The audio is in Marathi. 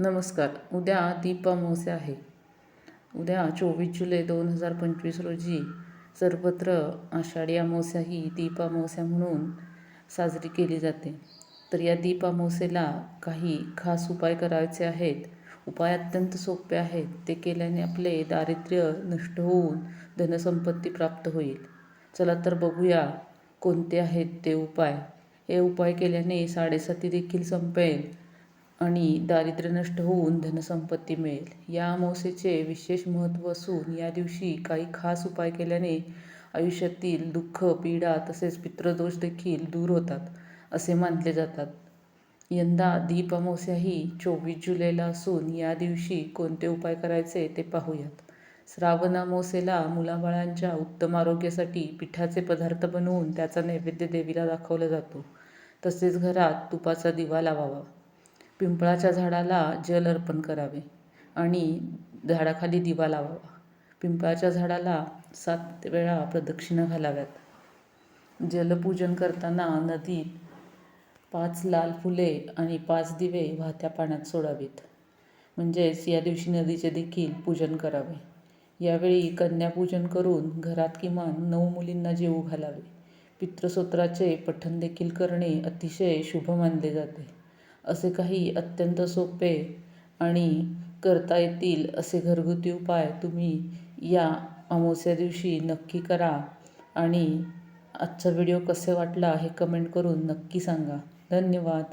नमस्कार. उद्या दीप अमावस्या आहे. उद्या चोवीस जुलै दोन हजार पंचवीस रोजी सर्वत्र आषाढी अमावस्या ही दीप अमावस्या म्हणून साजरी केली जाते. तर या दीप अमावस्येला काही खास उपाय करायचे आहेत. उपाय अत्यंत सोपे आहेत. ते केल्याने आपले दारिद्र्य नष्ट होऊन धनसंपत्ती प्राप्त होईल. चला तर बघूया कोणते आहेत ते उपाय. हे उपाय केल्याने साडेसाती देखील संपेल. आणि दारिद्र्य नष्ट होऊन धनसंपत्ती मिळेल. या अमावस्येचे विशेष महत्त्व असून या दिवशी काही खास उपाय केल्याने आयुष्यातील दुःख पीडा तसेच पितृदोष देखील दूर होतात असे मानले जातात. यंदा दीप अमावस्या ही चोवीस जुलैला असून या दिवशी कोणते उपाय करायचे ते पाहूयात. श्रावण अमावस्येला मुलाबाळांच्या उत्तम आरोग्यासाठी पिठाचे पदार्थ बनवून त्याचा नैवेद्य देवीला दाखवला जातो. तसेच घरात तुपाचा दिवा लावावा. पिंपळाच्या झाडाला जल अर्पण करावे आणि झाडाखाली दिवा लावावा. पिंपळाच्या झाडाला सात वेळा प्रदक्षिणा घालाव्यात. जलपूजन करताना नदीत पाच लाल फुले आणि पाच दिवे वाहत्या पाण्यात सोडावीत. म्हणजेच या दिवशी नदीचे देखील पूजन करावे. यावेळी कन्यापूजन करून घरात किमान नऊ मुलींना जेवू घालावे. पितृसूत्राचे पठण देखील करणे अतिशय शुभ मानले जाते. असे काही अत्यंत सोपे आणि करता येतील असे घरगुती उपाय तुम्ही या अमावस्या दिवशी नक्की करा. आणि आजचा व्हिडिओ कसे वाटला हे कमेंट करून नक्की सांगा. धन्यवाद.